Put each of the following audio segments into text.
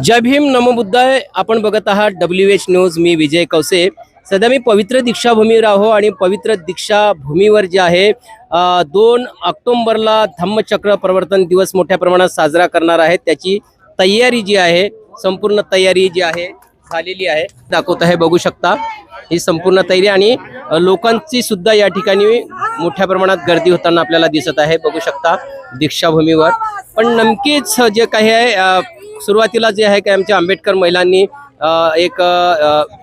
जय भीम नमोबुद्धाय आपण बघत आहात डब्ल्यू एच न्यूज मी विजय कवसे सध्या मी पवित्र दीक्षाभूमीवर आहो आणि पवित्र दीक्षाभूमीवर जे आहे दोन ऑक्टोंबरला धम्मचक्र प्रवर्तन दिवस मोठ्या प्रमाणात साजरा करणार आहे. त्याची तयारी जी आहे संपूर्ण तयारी जी आहे झालेली आहे दाखवत आहे बघू शकता. ही संपूर्ण तयारी आणि लोकांची सुद्धा या ठिकाणी मोठ्या प्रमाणात गर्दी होताना आपल्याला दिसत आहे बघू शकता. दीक्षाभूमीवर. पण नमकीच जे काही आहे सुरुवातीला जे आहे की आमच्या आंबेडकर महिलांनी एक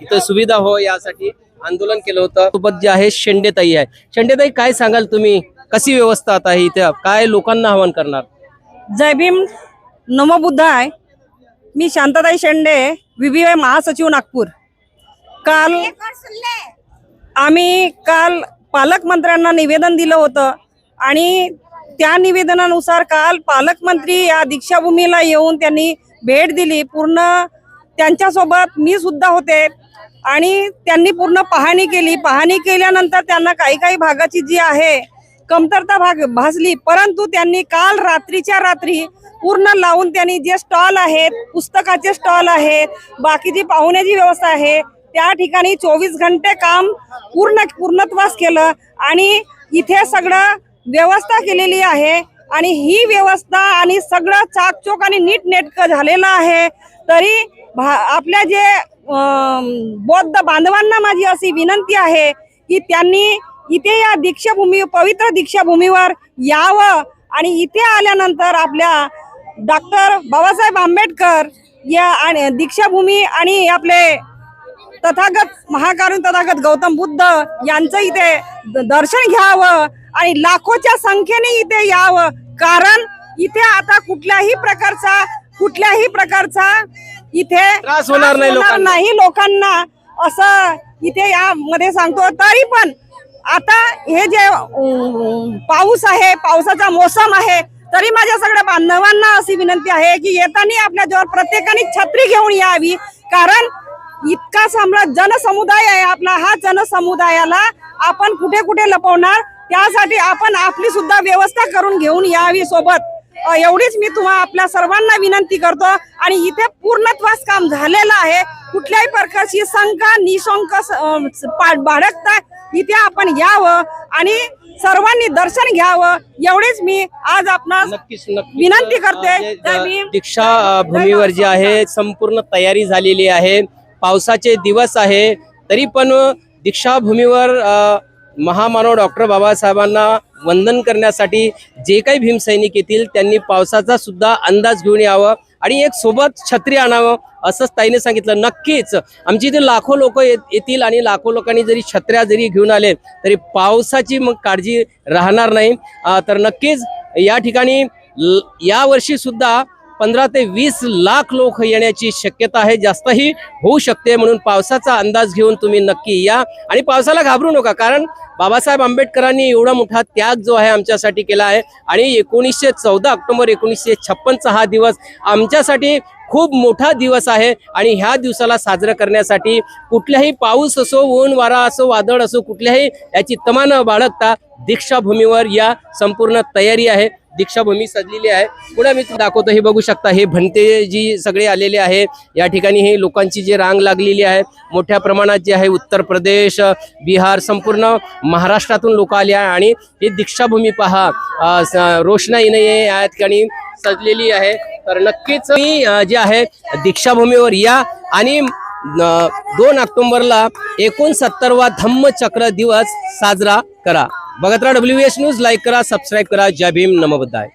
इथं सुविधा हो यासाठी आंदोलन केलं होतं. सोबत जे आहे शेंडेताई आहे. शेंडेताई काय सांगाल तुम्ही? कशी व्यवस्था आता आहे इथे? काय लोकांना आवाहन करणार? जय भीम. नमो बुद्ध आहे. मी शांताताई शेंडे विबीआय महासचिव नागपूर. काल आम्ही काल पालकमंत्र्यांना निवेदन दिलं होतं आणि त्या निवेदनानुसार काल पालकमंत्री या दीक्षाभूमीला येऊन त्यांनी भेट दिली. पूर्ण त्यांच्यासोबत मी सुद्धा होते आणि त्यांनी पूर्ण पाहणी केली. पाहणी केल्यानंतर त्यांना काही काही भागाची जी आहे कमतरता भाग भासली. परंतु त्यांनी काल रात्रीच्या रात्री पूर्ण लावून त्यांनी जे स्टॉल आहेत पुस्तकाचे स्टॉल आहेत बाकीची पाहुण्याची व्यवस्था आहे त्या ठिकाणी चोवीस घंटे काम पूर्ण पूर्णत्वास केलं आणि इथे सगळं व्यवस्था केलेली आहे आणि ही व्यवस्था आणि सगळं चाकचोक आणि नीटनेटकं झालेलं आहे. तरी भा आपल्या जे बौद्ध बांधवांना माझी अशी विनंती आहे की त्यांनी इथे या दीक्षाभूमी पवित्र दीक्षाभूमीवर यावं आणि इथे आल्यानंतर आपल्या डॉक्टर बाबासाहेब आंबेडकर या आणि दीक्षाभूमी आणि आपले तथागत महाकारुण तथागत गौतम बुद्ध यांचं इथे द- दर्शन घ्यावं. आणि लाखोच्या संख्येने इथे यावं. कारण इथे आता कुठल्याही प्रकारचा कुठल्याही प्रकारचा इथे त्रास होणार नाही लोकांना. असं इथे यामध्ये सांगतो. तरी पण आता हे जे पाऊस आहे पावसाचा मोसम आहे तरी माझ्या सगळ्या बांधवांना अशी विनंती आहे की येताना आपल्या जवळ प्रत्येकाने छत्री घेऊन यावी. कारण इतका सम्राट जनसमुदाय आहे आपला. हा जनसमुदायाला आपण कुठे कुठे लपवणार? त्यासाठी आपण आपली सुद्धा व्यवस्था करून घेऊन यावी सोबत. एवढीच मी तुम्हा आपल्या सर्वांना विनंती करतो. आणि इथे पूर्णत्वास काम झालेलं आहे. कुठल्याही प्रकारची शंका निशंक बाळगता इथे आपण यावं आणि सर्वांनी दर्शन घ्यावं. एवढीच मी आज नक्कीच विनंती करते. दीक्षा भूमीवर जे आहे संपूर्ण तयारी झालेली आहे. पावसाचे दिवस आहे. तरी पण दीक्षा भूमीवर अ, महामानव डॉक्टर बाबासाहेबांना वंदन करण्यासाठी जे काही भीमसैनिक येतील त्यांनी पावसाचा सुद्धा अंदाज घेऊन यावं आणि एक सोबत छत्री आणावं असंच ताईने सांगितलं. नक्कीच आमची इथे लाखो लोक येतील आणि लाखो लोकांनी जरी छत्र्या जरी घेऊन आले तरी पावसाची मग काळजी राहणार नाही. तर नक्कीच या ठिकाणी ल- सुद्धा पंधरा ते वीस लाख लोक येण्याची शक्यता आहे. जास्तही होऊ शकते म्हणून पावसाचा अंदाज घेऊन तुम्ही नक्की या. आणि पावसाला घाबरू नका कारण बाबासाहेब आंबेडकरांनी एवढा मोठा त्याग जो आहे आमच्यासाठी केला आहे. आणि एकोणीसशे चौदा ऑक्टोबर एकोणीसशे छप्पनचा हा दिवस आमच्यासाठी खूप मोठा दिवस आहे. आणि ह्या दिवसाला साजरं करण्यासाठी कुठल्याही पाऊस असो ऊन वारा असो वादळ असो कुठल्याही याची तमा न बाळगता दीक्षाभूमीवर या संपूर्ण तयारी आहे. दीक्षाभूमी सजलेली आहे. पुढे मी दाखवतो हे बघू शकता हे भंते जी सगळे आलेले आहे. या ठिकाणी हे लोकांची जी रांग लागलेली आहे मोठ्या प्रमाणात जे आहे उत्तर प्रदेश बिहार संपूर्ण महाराष्ट्रातून लोक आले आहे. आणि हे दीक्षाभूमी पहा स- रोषणाईने या ठिकाणी सजलेली आहे. तर नक्कीच मी जे आहे दीक्षाभूमीवर या आणि दोन ऑक्टोंबरला एकोणसत्तरवा धम्मचक्र दिवस साजरा करा. बघत राहा डब्ल्यू एस न्यूज लाईक करा सबस्क्राईब करा. जय भीम नमोबुद्धाय